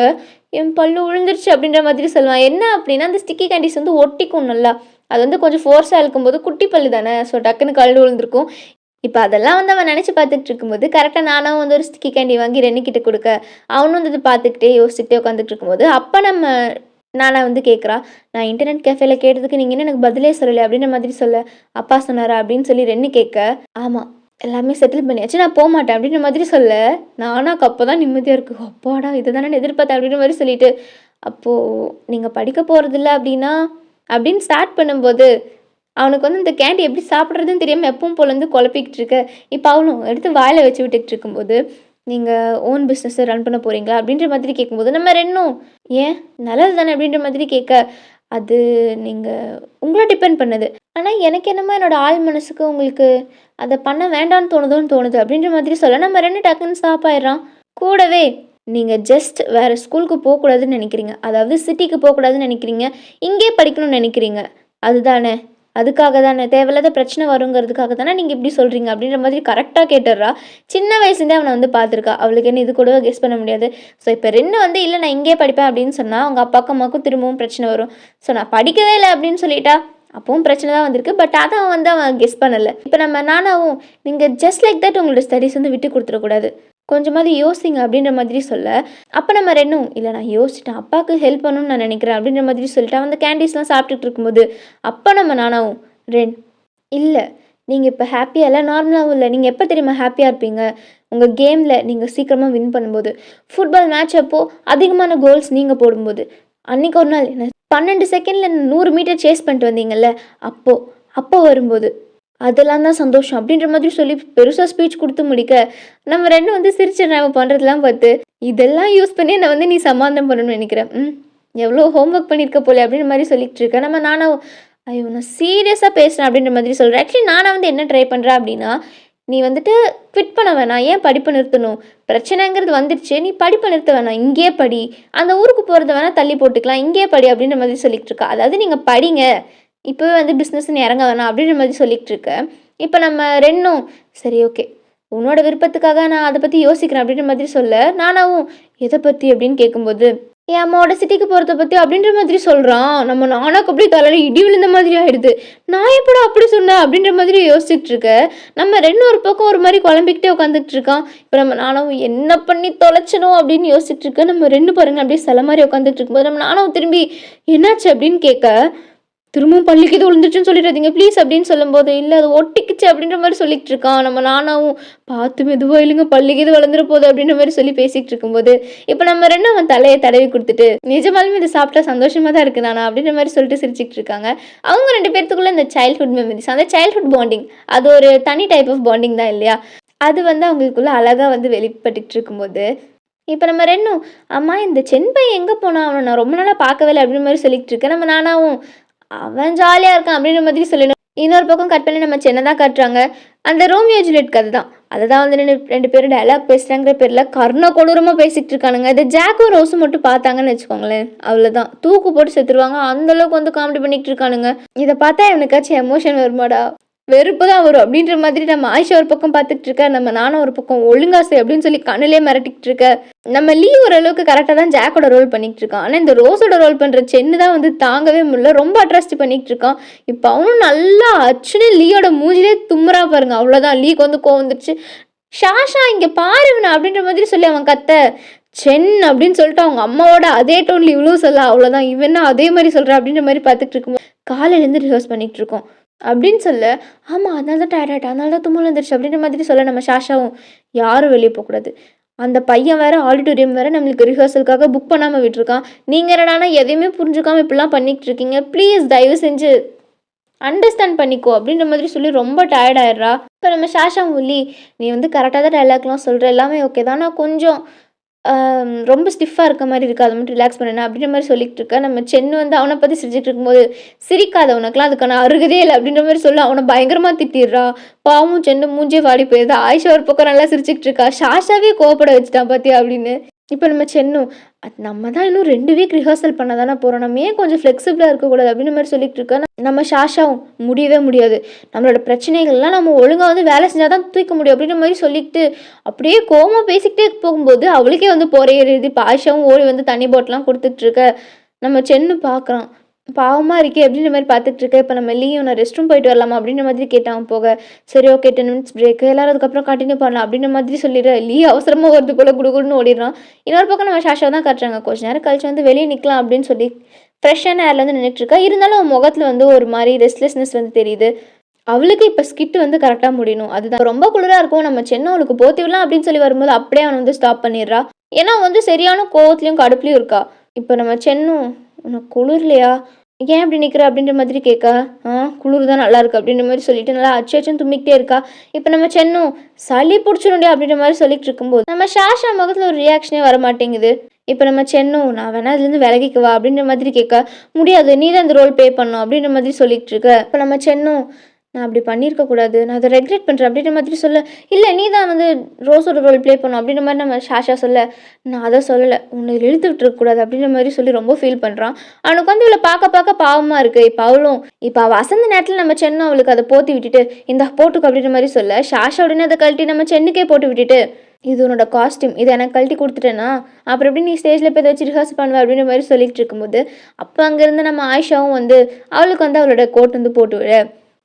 என் பல்லு விழுந்துருச்சு அப்படின்ற மாதிரி சொல்லுவான். என்ன? அப்படின்னா அந்த ஸ்டிக்கி கேண்டிஸ் வந்து ஒட்டிக்கும் நல்லா. அது வந்து கொஞ்சம் ஃபோர்ஸாக இருக்கும்போது குட்டி பல்லு தானே. ஸோ டக்குன்னு கல் விழுந்திருக்கும் இப்போ அதெல்லாம் வந்து அவன் நினச்சி பார்த்துட்டு இருக்கும்போது கரெக்டாக நானும் வந்து ஒரு ஸ்டிக்கி கேண்டி வாங்கி ரெண்டு கிட்ட கொடுக்க அவனும் வந்து இதை பார்த்துக்கிட்டே யோசிச்சுட்டே உட்காந்துட்டு இருக்கும்போது அப்போ நம்ம நானா வந்து கேட்குறா நான் இன்டர்நெட் கேஃபேல கேட்டதுக்கு நீங்கள் என்ன எனக்கு பதிலே சொல்லலை? அப்படின்ற மாதிரி சொல்ல. அப்பா சொன்னாரா அப்படின்னு சொல்லி ரெண்டு கேட்க ஆமாம் எல்லாமே செட்டில் பண்ணியாச்சு நான் போக மாட்டேன் அப்படின்ற மாதிரி சொல்ல. நானாக்கு அப்போ தான் நிம்மதியாக இருக்கு. அப்பாடா இதை தானே நான் எதிர்பார்த்தேன் அப்படின்ற மாதிரி சொல்லிட்டு அப்போது நீங்கள் படிக்க போகிறதில்ல அப்படின்னா? அப்படின்னு ஸ்டார்ட் பண்ணும்போது அவனுக்கு வந்து இந்த கேண்டி எப்படி சாப்பிட்றதுன்னு தெரியாமல் எப்பவும் போல வந்து குழப்பிக்கிட்டு இருக்க. இப்போ அவனும் எடுத்து வாயில் வச்சு விட்டுக்கிட்டு இருக்கும்போது நீங்கள் ஓன் பிஸ்னஸை ரன் பண்ண போகிறீங்களா அப்படின்ற மாதிரி கேட்கும்போது நம்ம ரெண்டும் ஏன்? நல்லது தானே? அப்படின்ற மாதிரி கேட்க அது நீங்கள் உங்களை டிபெண்ட் பண்ணுது. ஆனால் எனக்கு என்னமோ என்னோடய ஆள் மனசுக்கு உங்களுக்கு அதை பண்ண வேண்டாம்னு தோணுதோன்னு தோணுது அப்படின்ற மாதிரி சொல்ல நம்ம ரெண்டு டக்குன்னு ஸ்டாப் ஆயிடுறான் கூடவே நீங்கள் ஜஸ்ட் வேறு ஸ்கூலுக்கு போகக்கூடாதுன்னு நினைக்கிறீங்க. அதாவது சிட்டிக்கு போகக்கூடாதுன்னு நினைக்கிறீங்க. இங்கே படிக்கணும்னு நினைக்கிறீங்க. அதுதானே? அதுக்காக தானே தேவையில்லாத பிரச்சனை வருங்கிறதுக்காக தானே நீங்கள் இப்படி சொல்கிறீங்க அப்படின்ற மாதிரி கரெக்டாக கேட்டுடுறா. சின்ன வயசுலேருந்தே அவனை வந்து பார்த்துருக்கா. அவளுக்கு என்ன இது கூட கெஸ் பண்ண முடியாது. ஸோ இப்போ ரெண்டு வந்து இல்லை நான் இங்கே படிப்பேன் அப்படின்னு சொன்னால் அவங்க அப்பாக்கும் அம்மாவுக்கும் திரும்பவும் பிரச்சனை வரும். ஸோ நான் படிக்கவே இல்லை அப்படின்னு சொல்லிட்டா அப்பவும் பிரச்சனை தான் வந்திருக்கு. பட் அதை அவன் வந்து அவன் கெஸ் பண்ணலை. இப்போ நம்ம நானாவும் நீங்கள் ஜஸ்ட் லைக் தட் உங்களோட ஸ்டடீஸ் வந்து விட்டு கொடுத்துடக்கூடாது கொஞ்சமாவது யோசிங்க அப்படின்ற மாதிரி சொல்ல. அப்போ நம்ம ரெண்டும் இல்லை நான் யோசிச்சிட்டேன். அப்பாவுக்கு ஹெல்ப் பண்ணணும்னு நான் நினைக்கிறேன் அப்படின்ற மாதிரி சொல்லிட்டு அந்த கேண்டீஸ்லாம் சாப்பிட்டுட்டு இருக்கும்போது அப்போ நம்ம நானாவும் ரென் இல்லை நீங்கள் இப்போ ஹாப்பியாக இல்லை நார்மலாகவும் இல்லை. நீங்கள் எப்போ தெரியுமா ஹாப்பியாக இருப்பீங்க? உங்கள் கேமில் நீங்கள் சீக்கிரமாக வின் பண்ணும்போது. ஃபுட்பால் மேட்ச் அப்போது அதிகமான கோல்ஸ் நீங்கள் போடும்போது. அன்றைக்கி ஒரு நாள் என்ன பன்னெண்டு செகண்டில் நூறு மீட்டர் சேஸ் பண்ணிட்டு வந்தீங்கல்ல அப்போது அப்போ வரும்போது அதெல்லாம் தான் சந்தோஷம். அப்படின்ற மாதிரி சொல்லி பெருசாக ஸ்பீச் கொடுத்து முடிக்க நம்ம ரெண்டும் வந்து சிரிச்சு நம்ம பண்ணுறதுலாம் பார்த்து இதெல்லாம் யூஸ் பண்ணி நான் வந்து நீ சமாதானம் பண்ணணும்னு நினைக்கிறேன். ம் எவ்வளோ ஹோம்ஒர்க் பண்ணியிருக்க போல அப்படின்ற மாதிரி சொல்லிட்டு இருக்கேன் நம்ம நானும் ஐயோ நான் சீரியஸாக பேசுகிறேன் அப்படின்ற மாதிரி சொல்கிறேன் ஆக்சுவலி நானா வந்து என்ன ட்ரை பண்ணுறேன் அப்படின்னா நீ வந்துட்டு குவிட் பண்ண வேணாம். ஏன் படிப்பு நிறுத்தணும்? பிரச்சனைங்கிறது வந்துடுச்சு நீ படிப்பை நிறுத்த வேணாம். இங்கேயே படி. அந்த ஊருக்கு போகிறத வேணால் தள்ளி போட்டுக்கலாம். இங்கேயே படி அப்படின்ற மாதிரி சொல்லிகிட்டு இருக்கா. அதாவது நீங்கள் படிங்க. இப்போவே வந்து பிஸ்னஸ்ன்னு இறங்க வேணாம் அப்படின்ற மாதிரி சொல்லிகிட்டு இருக்க இப்போ நம்ம ரெண்டும் சரி ஓகே உன்னோட விருப்பத்துக்காக நான் அதை பற்றி யோசிக்கிறேன் அப்படின்ற மாதிரி சொல்ல நானாவும் எதை பற்றி அப்படின்னு கேட்கும்போது என் அம்மாவோட சிட்டிக்கு போகிறத பற்றி அப்படின்ற மாதிரி சொல்கிறான் நம்ம நானாக்கு அப்படியே தலையில் இடி விழுந்த மாதிரி ஆயிடுது. நான் எப்படா அப்படி சொன்னேன் அப்படின்ற மாதிரி யோசிச்சுட்டு இருக்க நம்ம ரெண்டு ஒரு பக்கம் ஒரு மாதிரி குழம்பிக்கிட்டே உட்காந்துட்டு இருக்கான். இப்போ நம்ம நானும் என்ன பண்ணி தொலைச்சணும் அப்படின்னு யோசிச்சுட்டு இருக்க. நம்ம ரெண்டு பாருங்க அப்படியே சில மாதிரி உட்காந்துட்டு இருக்கும்போது நம்ம நானும் திரும்பி என்னாச்சு? அப்படின்னு கேட்க திரும்பவும் பள்ளிக்கு இது விழுந்துருச்சுன்னு சொல்லிடாதீங்க. ப்ளீஸ் அப்படின்னு சொல்லும்போது இல்லை அது ஒட்டிக்குச்சு அப்படின்ற மாதிரி சொல்லிட்டு இருக்கான் நம்ம நானாவும் பார்த்து மெதுவாக இல்லைங்க பள்ளிக்கு இது வளர்ந்துட போகுது அப்படின்ற மாதிரி சொல்லி பேசிகிட்டு இருக்கும்போது இப்போ நம்ம ரெண்டும் அவன் தலையை தடவி கொடுத்துட்டு நிஜமாலுமே இது சாப்பிட்டா சந்தோஷமா தான் இருக்குது நானா அப்படின்ற மாதிரி சொல்லிட்டு சிரிச்சிட்டு இருக்காங்க அவங்க ரெண்டு பேர்த்துக்குள்ள இந்த சைல்ட்ஹுட் மெமரிஸ் அந்த சைல்ட்ஹுட் பாண்டிங் அது ஒரு தனி டைப் ஆஃப் பாண்டிங் தான் இல்லையா? அது வந்து அவங்களுக்குள்ள அழகாக வந்து வெளிப்பட்டுட்டு இருக்கும்போது இப்போ நம்ம ரெண்டும் அம்மா இந்த சென் பையன் எங்கே போனான் அவனை நான் ரொம்ப நாளாக பார்க்கவே இல்லை அப்படின்ற மாதிரி சொல்லிக்கிட்டு இருக்கேன் நம்ம நானாவும் அவன் ஜாலியாக இருக்கான் அப்படின்ற மாதிரி சொல்லணும். இன்னொரு பக்கம் கட் பண்ணி நம்ம சின்னதாக காட்டுறாங்க. அந்த ரோமியோ ஜூலியட் கதை தான். அதை தான் வந்து ரெண்டு ரெண்டு பேரும் டைலாக் பேசுகிறாங்கிற பேரில் கர்ண கொடூரமாக பேசிகிட்டு இருக்கானுங்க. இந்த ஜாக்கும் ரோஸும் மட்டும் பார்த்தாங்கன்னு வச்சுக்கோங்களேன். அவ்வளோதான் தூக்கு போட்டு செத்துருவாங்க. அந்த அளவுக்கு வந்து காமெடி பண்ணிகிட்டு இருக்கானுங்க. இதை பார்த்தா எனக்காச்சும் எமோஷன் வருமாடா. வெறுப்பு தான் வரும். அப்படின்ற மாதிரி நம்ம ஆயிஷா ஒரு பக்கம் பார்த்துட்டு இருக்க நம்ம நானும் ஒரு பக்கம் ஒழுங்கா செய் அப்படின்னு சொல்லி கண்ணிலே மிரட்டிக்கிட்டு இருக்க. நம்ம லீ ஓரளவுக்கு கரெக்டாக தான் ஜாக்கோட ரோல் பண்ணிட்டு இருக்கான். ஆனால் இந்த ரோஸோட ரோல் பண்ணுற சென்னு தான் வந்து தாங்கவே முடியல. ரொம்ப அட்ராஸ்ட் பண்ணிட்டு இருக்கான். இப்போ அவனும் நல்லா அச்சுன்னு லீயோட மூஞ்சிலே தும்முறா பாருங்க. அவ்வளோதான் லீக்கு வந்து கோவம் வந்துருச்சு. ஷாஷா இங்கே பாருங்கண்ணா அப்படின்ற மாதிரி சொல்லி அவன் கத்த. சென் அப்படின்னு சொல்லிட்டு அவங்க அம்மாவோட அதே டோன்ல இவ்வளோ சொல்ல அவ்வளோதான் இவன் அதே மாதிரி சொல்கிறா அப்படின்ற மாதிரி பார்த்துட்டு இருக்கும்போது காலையிலேருந்து ரிஹர்ஸ் பண்ணிட்டு இருக்கோம். அப்படின்னு சொல்ல ஆமாம் அதனால தான் டயர்ட் அதனால தான் தும்மல் வந்துருச்சு அப்படின்ற மாதிரி சொல்ல நம்ம ஷாஷாவும் யாரும் வெளியே போகக்கூடாது அந்த பையன் வேற ஆடிட்டோரியம் வேற நம்மளுக்கு ரிஹர்சலுக்காக புக் பண்ணாமல் விட்டுருக்கான். நீங்கள் என்னடானா எதையுமே புரிஞ்சுக்காமல் இப்படிலாம் பண்ணிட்டு இருக்கீங்க. ப்ளீஸ் தயவு செஞ்சு அண்டர்ஸ்டாண்ட் பண்ணிக்கோ அப்படின்ற மாதிரி சொல்லி ரொம்ப டயர்டாயிடுறா இப்போ நம்ம ஷாஷா முல்லி நீ வந்து கரெக்டாக தான் டைலாக்லாம் சொல்கிற எல்லாமே ஓகே தான். நான் கொஞ்சம் ரொம்ப ஸ்டிஃபாக இருக்க மாதிரி இருக்குது அதை மட்டும் ரிலாக்ஸ் பண்ணணும் அப்படின்ற மாதிரி சொல்லிகிட்டு இருக்க நம்ம சென்னு வந்து அவனை பற்றி சிரிச்சிட்டு இருக்கும்போது சிரிக்காத உனக்குலாம் அதுக்கான அருகதே இல்லை அப்படின்ற மாதிரி சொல்ல அவனை பயங்கரமாக திட்டிடுறா. பாவம் சென்னு மூஞ்சே வாடி போயிருது. ஆயிஷா ஒரு பக்கம் நல்லா சிரிச்சிட்டு இருக்கா ஷாஷாவே கோவப்பட வச்சுட்டான் பார்த்தியா அப்படின்னு. இப்போ நம்ம சென்னும் அது நம்ம தான் இன்னும் ரெண்டு வீக் ரிஹர்சல் பண்ண தானே போகிறோம் நம்ம ஏன் கொஞ்சம் ஃப்ளெக்சிபிளாக இருக்கக்கூடாது அப்படின்னு மாதிரி சொல்லிட்டு இருக்கேன் நம்ம ஷாஷாவும் முடியவே முடியாது. நம்மளோட பிரச்சனைகள்லாம் நம்ம ஒழுங்காக வந்து வேலை செஞ்சால் தான் தூக்க முடியும் அப்படின்ற மாதிரி சொல்லிட்டு அப்படியே கோமா பேசிக்கிட்டே போகும்போது அவளுக்கே வந்து போகிற இப்போ ஆயிஷாவும் ஓடி வந்து தண்ணி பாட்டிலாம் கொடுத்துட்ருக்க நம்ம சென்னு பார்க்குறான். பாவமாக இருக்கே அப்படின்ற மாதிரி பார்த்துட்டு இருக்கேன் இப்போ நம்ம லீவ் நான் ரெஸ்ட் ரூம் போயிட்டு வரலாமா அப்படின்ற மாதிரி கேட்டான் போக. சரி ஓகே டென் மினிட்ஸ் பிரேக் எல்லாரும் அதுக்கப்புறம் கண்டினியூ பண்ணலாம் அப்படின்ற மாதிரி சொல்லிடுற லீவ் அவசரமாக வருது போல குடுகுடுன்னு ஓடிடுறான். இன்னொரு பக்கம் நம்ம ஷாஷா தான் காட்டுறாங்க. கொஞ்ச நேரம் கழிச்சு வந்து வெளியே நிற்கலாம் அப்படின்னு சொல்லி ஃப்ரெஷ்ஷான ஏர்ல வந்து நின்றுட்டு இருக்கா. இருந்தாலும் அவன் முகத்தில் வந்து ஒரு மாதிரி ரெஸ்ட்லெஸ்னஸ் வந்து தெரியுது. அவளுக்கு இப்போ ஸ்கிட் வந்து கரெக்டாக முடியணும். அதுதான். ரொம்ப குளிராக இருக்கும். நம்ம சென்னை அவளுக்கு போத்தி விடலாம் அப்படின்னு சொல்லி வரும்போது அப்படியே அவன் வந்து ஸ்டாப் பண்ணிடுறா. ஏன்னா வந்து சரியான கோவத்துலையும் கடுப்புலையும் இருக்கா. இப்போ நம்ம சென்னும் உனக்கு குளிர்லையா? ஏன் அப்படி நிற்கிற அப்படின்ற மாதிரி கேட்க ஆ குளிர் தான் நல்லா இருக்கு அப்படின்ற மாதிரி சொல்லிட்டு நல்லா அச்சு அச்சுன்னு தும்மிக்கிட்டே இருக்கா. இப்போ நம்ம சென்னும் சளி பிடிச்சிருண்டே அப்படின்ற மாதிரி சொல்லிட்டு இருக்கும்போது நம்ம ஷாஷா முகத்தில் ஒரு ரியாக்ஷனே வர மாட்டேங்குது இப்போ நம்ம சென்னும் நான் வேணா அதுலேருந்து விலகிக்குவா அப்படின்ற மாதிரி கேட்க முடியாது நீ தான் இந்த ரோல் பே பண்ணும் அப்படின்ற மாதிரி சொல்லிட்டு இருக்க. இப்போ நம்ம சென்னும் நான் அப்படி பண்ணியிருக்கக்கூடாது நான் அதை ரெக்ரெட் பண்ணுறேன் அப்படின்ற மாதிரி சொல்ல இல்லை நீ தான் வந்து ரோஸோட ரோல் ப்ளே பண்ணும் அப்படின்ற மாதிரி நம்ம ஷாஷா சொல்ல நான் அதை சொல்லலை. உன்னை இழுத்து விட்டுருக்கக்கூடாது அப்படின்ற மாதிரி சொல்லி ரொம்ப ஃபீல் பண்ணுறான் அவனுக்கு வந்து இவளை பார்க்க பார்க்க பாவமாக இருக்குது இப்போ அவளும் இப்போ அவள் அசந்த நேரத்தில் நம்ம சென்னும் அவளுக்கு அதை போத்தி விட்டுட்டு இந்த போட்டுக்கு அப்படின்ற மாதிரி சொல்ல ஷாஷா உடனே அதை கழட்டி நம்ம சென்னுக்கே போட்டு விட்டுட்டு இது உன்னோட காஸ்டியூம் இதை எனக்கு கழட்டி கொடுத்துட்டேன்னா அப்புறம் எப்படி நீ ஸ்டேஜில் போய் வச்சு ரிஹர்ஸ் பண்ணுவ? அப்படின்ற மாதிரி சொல்லிட்டு இருக்கும்போது அப்போ அங்கேருந்து நம்ம ஆயிஷாவும் வந்து அவளுக்கு வந்து அவளோட கோட் வந்து போட்டு விட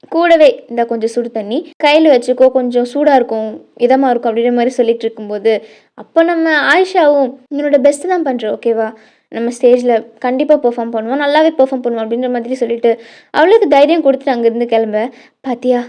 கூடவே இந்த கொஞ்சம் சுடு தண்ணி கையில் வச்சுக்கோ கொஞ்சம் சூடாக இருக்கும் இதமாக இருக்கும் அப்படின்ற மாதிரி சொல்லிகிட்டு இருக்கும்போது அப்போ நம்ம ஆயிஷாவும் உன்னோட பெஸ்ட்டு தான் பண்ணுறோம் ஓகேவா நம்ம ஸ்டேஜில் கண்டிப்பாக பெர்ஃபார்ம் பண்ணுவோம் நல்லாவே பெர்ஃபார்ம் பண்ணுவோம் அப்படின்ற மாதிரி சொல்லிட்டு அவளுக்கு தைரியம் கொடுத்துட்டு அங்கேருந்து கிளம்ப. பாத்தியா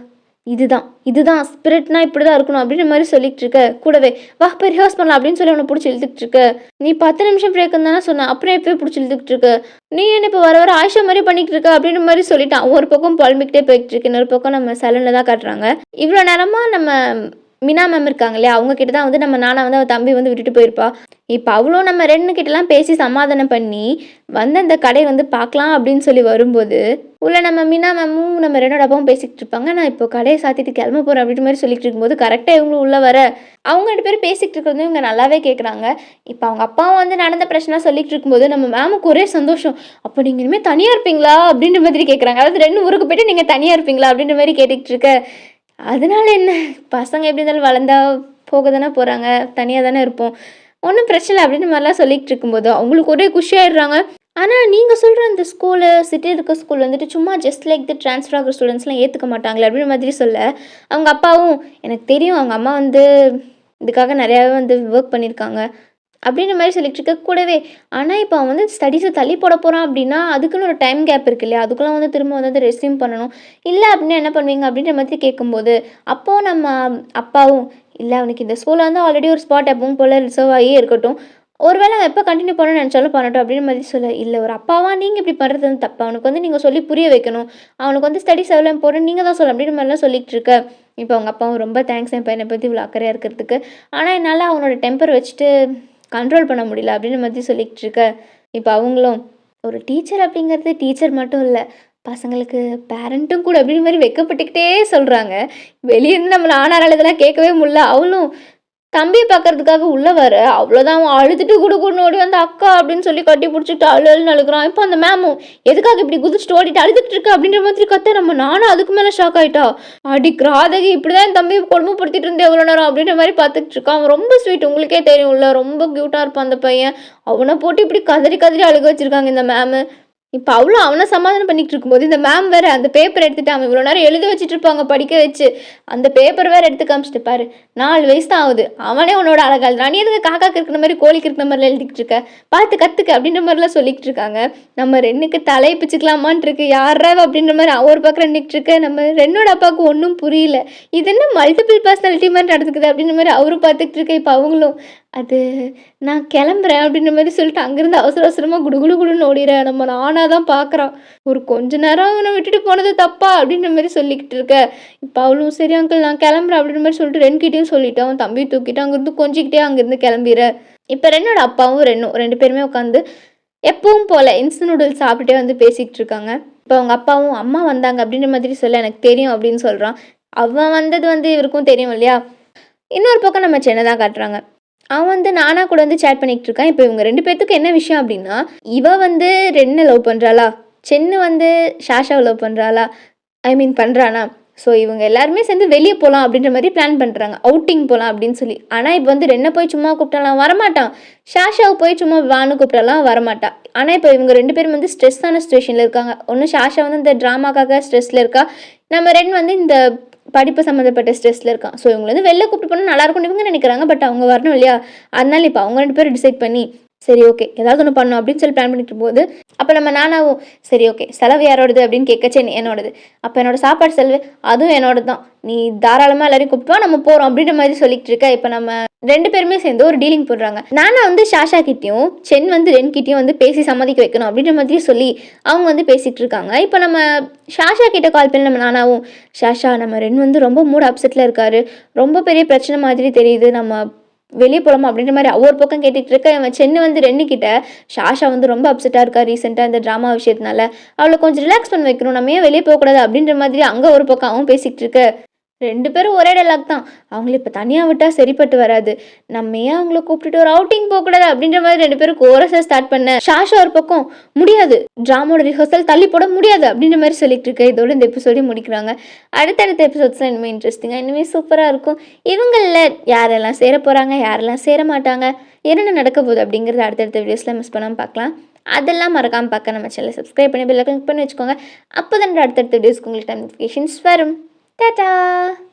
இதுதான் இதுதான் ஸ்பிரிட்னா இப்படி தான் இருக்கணும் அப்படின்ற மாதிரி சொல்லிட்டு இருக்க கூடவே வா போய் ரிஹர்ஸ் பண்ணலாம் அப்படின்னு சொல்லி அவனை பிடிச்சி இழுத்துக்கிட்டு இருக்க நீ பத்து நிமிஷம் பிரேக் தானே சொன்ன அப்புறம் எப்பவே பிடிச்சி இழுத்துக்கிட்டு இருக்க நீ என்ன இப்போ வர வர ஆயிஷா மாதிரி பண்ணிக்கிட்டு இருக்க அப்படின்ற மாதிரி சொல்லிட்டான். ஒரு பக்கம் புலம்பிக்கிட்டே போயிட்டு இருக்கு இன்னொரு பக்கம் நம்ம சலனில் தான் காட்டுறாங்க. இவ்வளோ நேரமாக நம்ம மினா மேம் இருக்காங்க இல்லையா? அவங்க கிட்ட தான் வந்து நம்ம நானா வந்து அவன் தம்பி வந்து விட்டுட்டு போயிருப்பா. இப்போ அவளும் நம்ம ரெண்டு கிட்டலாம் பேசி சமாதானம் பண்ணி வந்து அந்த கடையை வந்து பார்க்கலாம் அப்படின்னு சொல்லி வரும்போது உள்ள நம்ம மீனா மேமும் நம்ம ரெண்டோட அப்பாவும் பேசிக்கிட்டு இருப்பாங்க. நான் இப்போ கடையை சாத்திட்டு கிளம்ப போகிறேன் அப்படின்ற மாதிரி சொல்லிட்டு இருக்கும்போது கரெக்டாக இவங்களும் உள்ளே வர அவங்க ரெண்டு பேரும் பேசிக்கிட்டு இருக்கிறது இவங்க நல்லாவே கேட்குறாங்க இப்போ அவங்க அப்பாவும் வந்து நடந்த பிரச்சனை சொல்லிட்டு இருக்கும்போது நம்ம மேமுக்கு ஒரே சந்தோஷம். அப்போ நீங்கள் இனிமேல் தனியாக இருப்பீங்களா அப்படின்ற மாதிரி கேட்குறாங்க அதாவது ரெண்டு ஊருக்கு போயிட்டு நீங்கள் தனியாக இருப்பீங்களா அப்படின்ற மாதிரி கேட்டுக்கிட்டு இருக்க. அதனால என்ன? பசங்க எப்படி இருந்தாலும் வளர்ந்தா போக தானே போகிறாங்க தனியாக தானே இருப்போம். ஒன்றும் பிரச்சனை இல்லை அப்படின்னு மாதிரிலாம் சொல்லிக்கிட்டு இருக்கும்போது அவங்களுக்கு ஒரே குஷியாயிடுறாங்க ஆனால் நீங்கள் சொல்கிற அந்த ஸ்கூலு சிட்டி இருக்க ஸ்கூல் வந்துட்டு சும்மா ஜஸ்ட் லைக் தி ட்ரான்ஸ்ஃபர் ஆகிற ஸ்டூடெண்ட்ஸ்லாம் ஏற்றுக்க மாட்டாங்களே அப்படின்ற மாதிரி சொல்ல. அவங்க அப்பாவும் எனக்கு தெரியும் அவங்க அம்மா வந்து இதுக்காக நிறையாவே வந்து ஒர்க் பண்ணியிருக்காங்க அப்படின்ற மாதிரி சொல்லிட்டு இருக்க கூடவே. ஆனால் இப்போ அவன் வந்து ஸ்டடீஸை தள்ளி போட போகிறான் அப்படின்னா அதுக்குன்னு ஒரு டைம் கேப் இருக்கு இல்லையா? அதுக்குள்ளே வந்து திரும்ப வந்து ரெஸ்யூம் பண்ணணும். இல்லை அப்படின்னா என்ன பண்ணுவீங்க அப்படின்ற மாதிரி கேட்கும்போது அப்போது நம்ம அப்பாவும் இல்லை அவனுக்கு இந்த ஸ்கூலில் வந்து ஆல்ரெடி ஒரு ஸ்பாட் எப்பவும் போல் ரிசர்வ் ஆகியே இருக்கட்டும். ஒருவேளை அவன் எப்போ கண்டினியூ பண்ணணும்னு நினச்சாலும் பண்ணட்டும் அப்படின்னு மாதிரி சொல்ல. இல்லை ஒரு அப்பாவா நீங்கள் இப்படி பண்ணுறது வந்து தப்பு. அவனுக்கு வந்து நீங்கள் சொல்லி புரிய வைக்கணும். அவனுக்கு வந்து ஸ்டடிஸ் எவ்வளோ இம்பார்ட்டன்ட் நீங்கள் தான் சொல்ல அப்படின்னு மாதிரிலாம் சொல்லிகிட்டு இருக்க. இப்போ அவங்க அப்பாவும் ரொம்ப தேங்க்ஸ் என் பையனை பற்றி இவ்வளோ அக்கறையாக இருக்கிறதுக்கு. ஆனால் என்னால் அவனோட டெம்பர் வச்சுட்டு கண்ட்ரோல் பண்ண முடியல அப்படின்னு மாதிரி சொல்லிக்கிட்டு இருக்க. இப்போ அவங்களும் ஒரு டீச்சர் அப்படிங்கிறது டீச்சர் மட்டும் இல்லை பசங்களுக்கு பேரண்ட்டும் கூட அப்படின்னு மாதிரி வெக்கப்பட்டுக்கிட்டே சொல்கிறாங்க வெளியே இருந்து நம்மளை ஆனாரால் இதெல்லாம் கேட்கவே முடியல. அவளும் தம்பியை பார்க்கறதுக்காக உள்ளே வர அவ்வளோதான் அவன் அழுதுட்டு குடு ஓடி வந்து அக்கா அப்படின்னு சொல்லி கட்டி பிடிச்சிட்டு அழு அழுன்னு அழுகுறான். இப்போ அந்த மேமும் எதுக்காக இப்படி குதிச்சுட்டு ஓடிட்டு அழுதுட்டு இருக்க? அப்படின்ற மாதிரி கத்த நம்ம நானும் அதுக்கு மேலே ஷாக் ஆயிட்டா. அடி கிராதகி இப்படிதான் என் தம்பி கொடுமைப்படுத்திட்டு இருந்தேன் எவ்வளோ நேரம் அப்படின்ற மாதிரி பார்த்துட்டு இருக்கான். அவன் ரொம்ப ஸ்வீட் உங்களுக்கே தெரியும்ல. ரொம்ப க்யூட்டாக இருப்பான் அந்த பையன். அவனை போட்டு இப்படி கதறி கதறி அழுக வச்சிருக்காங்க இந்த மேமு இப்போ அவ்வளோ அவனை சமாதானம் பண்ணிகிட்டு இருக்கும்போது இந்த மேம் வேற அந்த பேப்பர் எடுத்துட்டு அவன் இவ்வளோ நேரம் எழுத வச்சுட்டு இருப்பாங்க படிக்க வச்சு. அந்த பேப்பர் வேற எடுத்து காமிச்சிட்டு பாரு நாலு வயசு தான் ஆகுது. அவனே உன்னோட அழகால். நான் எதுக்கு காக்கா இருக்கிற மாதிரி கோழிக்கு இருக்கிற மாதிரிலாம் எழுதிக்கிட்டு இருக்க? பார்த்து கற்றுக்க அப்படின்ற மாதிரிலாம் சொல்லிக்கிட்டு இருக்காங்க. நம்ம ரெண்டுக்கு தலை பிச்சுக்கலாமான் இருக்கு. யாராவது அப்படின்ற மாதிரி அவர் பக்கம் நின்றுட்டு இருக்க. நம்ம ரென்னோட அப்பாவுக்கு ஒன்றும் புரியல. இது என்ன மல்டிபிள் பர்சனாலிட்டி மாதிரி நடந்துக்குது அப்படின்ற மாதிரி அவரும் பார்த்துக்கிட்டு இருக்க. இப்போ அவங்களும் அது நான் கிளம்புறேன் அப்படின்ற மாதிரி சொல்லிட்டு அங்கேருந்து அவசர அவசரமாக குடு குடு குடுன்னு ஓடிறேன் நம்ம நானாக தான் பார்க்குறான். ஒரு கொஞ்ச நேரம் அவனை விட்டுட்டு போனது தப்பா அப்படின்ற மாதிரி சொல்லிக்கிட்டு இருக்க. இப்போ அவளும் சரி அங்கிள் நான் கிளம்புறேன் அப்படின்ற மாதிரி சொல்லிட்டு ரென்கிட்டையும் சொல்லிட்டு அவன் தம்பி தூக்கிட்டு அங்கேருந்து கொஞ்சிக்கிட்டே அங்கேருந்து கிளம்பிடுற. இப்போ ரென்னோட அப்பாவும் ரெண்டும் ரெண்டு பேருமே உட்காந்து எப்பவும் போல் இன்ஸ்ட் நூடுல்ஸ் சாப்பிட்டுட்டே வந்து பேசிக்கிட்டு இருக்காங்க. இப்போ அவங்க அப்பாவும் அம்மா வந்தாங்க அப்படின்ற மாதிரி சொல்ல எனக்கு தெரியும் அப்படின்னு சொல்கிறான் அவன் வந்தது வந்து இவருக்கும் தெரியும் இல்லையா? இன்னொரு பக்கம் நம்ம சென்னை தான் காட்டுறாங்க. அவன் வந்து நானா கூட வந்து சேட் பண்ணிக்கிட்டு இருக்கான் இப்போ இவங்க ரெண்டு பேர்த்துக்கு என்ன விஷயம் அப்படின்னா இவ வந்து ரென்னை லவ் பண்ணுறாளா சென்னு வந்து ஷாஷாவை லவ் பண்ணுறாளா ஐ மீன் பண்ணுறானா ஸோ இவங்க எல்லாருமே சேர்ந்து வெளியே போகலாம் அப்படின்ற மாதிரி பிளான் பண்ணுறாங்க அவுட்டிங் போகலாம் அப்படின்னு சொல்லி. ஆனால் இப்போ வந்து ரென்னை போய் சும்மா கூப்பிட்டாலாம் வரமாட்டான். ஷாஷாவை போய் சும்மா வானு கூப்பிட்டாலாம் வரமாட்டான். ஆனால் இப்போ இவங்க ரெண்டு பேரும் வந்து ஸ்ட்ரெஸ்ஸான சுச்சுவேஷனில் இருக்காங்க. ஒன்று ஷாஷா வந்து இந்த ட்ராமாக்காக ஸ்ட்ரெஸ்ஸில் இருக்கா? நம்ம ரென் வந்து இந்த படிப்பு சம்மந்தப்பட்ட ஸ்ட்ரெஸ்ஸில் இருக்கான். ஸோ இவங்களை வந்து வெளில கூப்பிட்டு போனால் நல்லாயிருக்கும் இவங்க நினைக்கிறாங்க. பட் அவங்க வரணும் இல்லையா? அதனால இப்போ அவங்க ரெண்டு பேரும் டிசைட் பண்ணி சரி ஓகே ஏதாவது ஒன்று பண்ணணும் அப்படின்னு சொல்லி பிளான் பண்ணிட்டு போது அப்போ நம்ம நானாவும் சரி ஓகே செலவு யாரோடது அப்படின்னு கேட்கச்சே என்னோடது. அப்போ என்னோட சாப்பாடு செலவு அதுவும் என்னோட தான் நீ தாராளமாக எல்லாரையும் கூப்பிட்டு வா நம்ம போகிறோம் அப்படின்ற மாதிரி சொல்லிட்டு இருக்க. இப்போ நம்ம ரெண்டு பேருமே சேர்ந்து ஒரு டீலிங் போடுறாங்க. நானா வந்து ஷாஷா கிட்டேயும் சென் வந்து ரென் கிட்டேயும் வந்து பேசி சம்மதிக்க வைக்கணும் அப்படின்ற மாதிரி சொல்லி அவங்க வந்து பேசிகிட்டு இருக்காங்க. இப்போ நம்ம ஷாஷா கிட்ட கால் பண்ணி நம்ம நானாவும் ஷாஷா நம்ம ரென் வந்து ரொம்ப மூட் அப்செட்டில் இருக்காரு. ரொம்ப பெரிய பிரச்சனை மாதிரி தெரியுது. நம்ம வெளியே போகலாமா அப்படின்ற மாதிரி ஒவ்வொரு பக்கம் கேட்டுட்டு இருக்க இவன் சென்னு வந்து ரெண்டு கிட்ட ஷாஷா வந்து ரொம்ப அப்செட்டாக இருக்கா ரீசெண்டாக இந்த ட்ராமா விஷயத்தினால? அவளை கொஞ்சம் ரிலாக்ஸ் பண்ண வைக்கணும். நம்ம ஏன் வெளியே போகக்கூடாது? அப்படின்ற மாதிரி அங்கே ஒரு பக்கம் அவன் பேசிக்கிட்டு இருக்க. ரெண்டு பேரும் ஒரே டைலாக் தான். அவங்கள இப்போ தனியாக விட்டால் சரிப்பட்டு வராது. நம்ம ஏன் அவங்கள கூப்பிட்டுட்டு ஒரு அவுட்டிங் போகக்கூடாது அப்படின்ற மாதிரி ரெண்டு பேரும் கோரஸை ஸ்டார்ட் பண்ண ஷாஷா ஒரு பக்கம் முடியாது. ட்ராமாவோட ரிஹர்சல் தள்ளி போட முடியாது அப்படின்ற மாதிரி சொல்லிட்டு இருக்க. இதோட இந்த எபிசோடையும் முடிக்கிறாங்க. அடுத்தடுத்த எபிசோட்ஸ்லாம் இனிமேல் இன்ட்ரெஸ்டிங்காக இனிமேல் சூப்பராக இருக்கும். இவங்களில் யாரெல்லாம் சேர போகிறாங்க யாரெல்லாம் சேர மாட்டாங்க என்னென்ன நடக்க போகுது அப்படிங்கிறது அடுத்தடுத்த வீடியோஸில் மிஸ் பண்ணாமல் பார்க்கலாம். அதெல்லாம் மறக்காமல் பார்க்க நம்ம சேனலை சப்ஸ்கிரைப் பண்ணி பெல்லை கிளிக் பண்ணி வச்சுக்கோங்க. அப்போ தான் அடுத்தடுத்த வீடியோஸ்க்கு உங்களுக்கு நோட்டிஃபிகேஷன்ஸ் வரும். Ta-da!